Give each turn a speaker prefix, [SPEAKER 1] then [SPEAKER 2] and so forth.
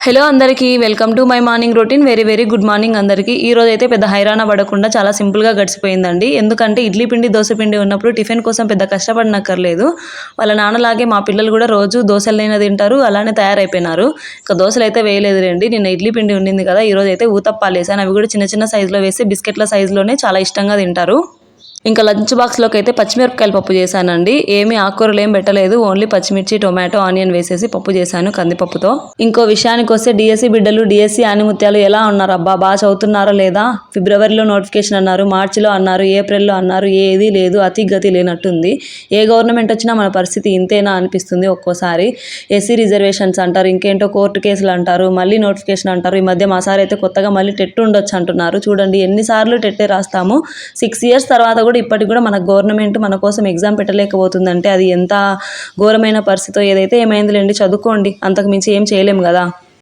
[SPEAKER 1] Hello అందరికీ welcome to my morning routine. Very very good morning అందరికీ. ఈ రోజు అయితే పెద్ద హైరాణ పడకుండా చాలా సింపుల్గా గడిచిపోయిందండి. ఎందుకంటే ఇడ్లీ పిండి దోశ పిండి ఉన్నప్పుడు టిఫిన్ కోసం పెద్ద కష్టపడనక్కర్లేదు. వాళ్ళ నాన్నలాగే మా పిల్లలు కూడా రోజు దోశలైనా తింటారు అలానే తయారైపోయినారు. ఇక దోశలు అయితే వేయలేదు రండి నిన్న ఇడ్లీ పిండి ఉండింది కదా ఈ రోజు అయితే ఊతప్పాలు వేసాను. అవి కూడా చిన్న చిన్న సైజులో వేసి బిస్కెట్ల సైజులోనే చాలా ఇష్టంగా తింటారు. ఇంకా లంచ్ బాక్స్లోకి అయితే పచ్చిమిరపకాయల పప్పు చేశానండి. ఏమీ ఆకుకూరలు ఏం పెట్టలేదు. ఓన్లీ పచ్చిమిర్చి టొమాటో ఆనియన్ వేసేసి పప్పు చేశాను కందిపప్పుతో. ఇంకో విషయానికి వస్తే డిఎస్సి బిడ్డలు డిఎస్సి ఆనిముత్యాలు ఎలా ఉన్నారు? అబ్బా బాగా చదువుతున్నారా లేదా? ఫిబ్రవరిలో నోటిఫికేషన్ అన్నారు మార్చిలో అన్నారు ఏప్రిల్లో అన్నారు ఏది లేదు అతి గతి లేనట్టుంది. ఏ గవర్నమెంట్ వచ్చినా మన పరిస్థితి ఇంతేనా అనిపిస్తుంది ఒక్కోసారి. ఎస్సీ రిజర్వేషన్స్ అంటారు ఇంకేంటో కోర్టు కేసులు అంటారు మళ్ళీ నోటిఫికేషన్ అంటారు. ఈ మధ్య మా సార్ అయితే కొత్తగా మళ్ళీ టెట్ ఉండొచ్చు అంటున్నారు. చూడండి ఎన్నిసార్లు టెట్టే రాస్తాము. సిక్స్ ఇయర్స్ తర్వాత కూడా ఇప్పటికి కూడా మన గవర్నమెంట్ మన కోసం ఎగ్జామ్ పెట్టలేకపోతుందంటే అది ఎంత ఘోరమైన పరిస్థితి ఏదైతే ఏమైందిలేండి చదువుకోండి. అంతకు మించి ఏం చేయలేము కదా.